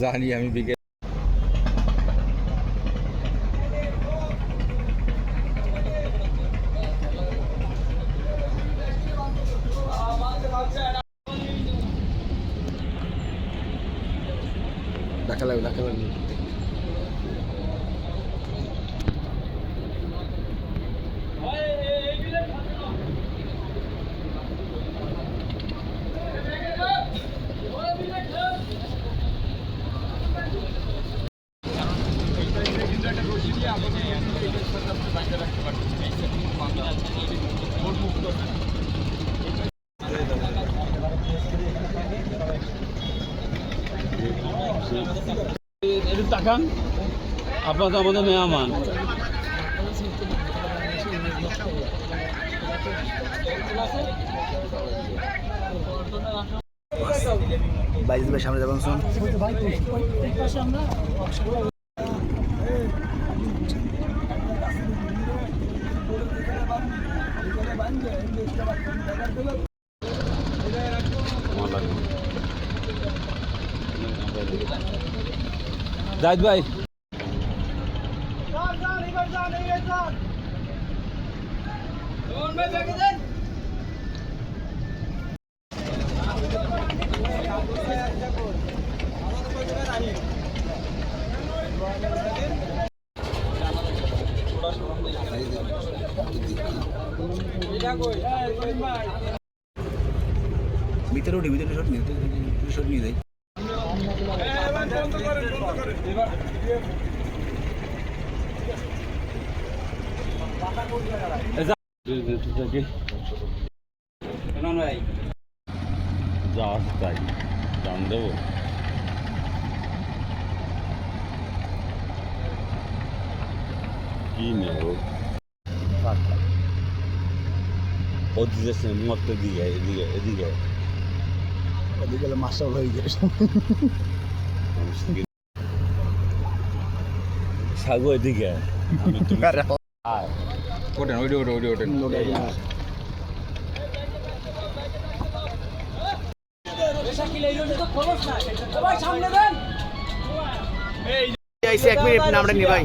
জানি আমি বিকেল দেখা লাগবে দেখা লাগবে একটু তাকান। আপনার তো আমাদের মেহমান। বাইশ সামনে যাবেন শুন জাহিদ ভাই। ভিতরে উঠি ভিতরে শট নিয়ে শট নিয়ে যাই যা আছে তাই দাম দেবো। কি নেব? ও দিতেছে মত দিকে এদিকে এদিকে। এদিকে মাস্টার হয়ে যায়। সাগো এদিকে। ওঠেন ওইটা ওটা ওইটা ওঠেন। এক মিনিট নামটা ভাই।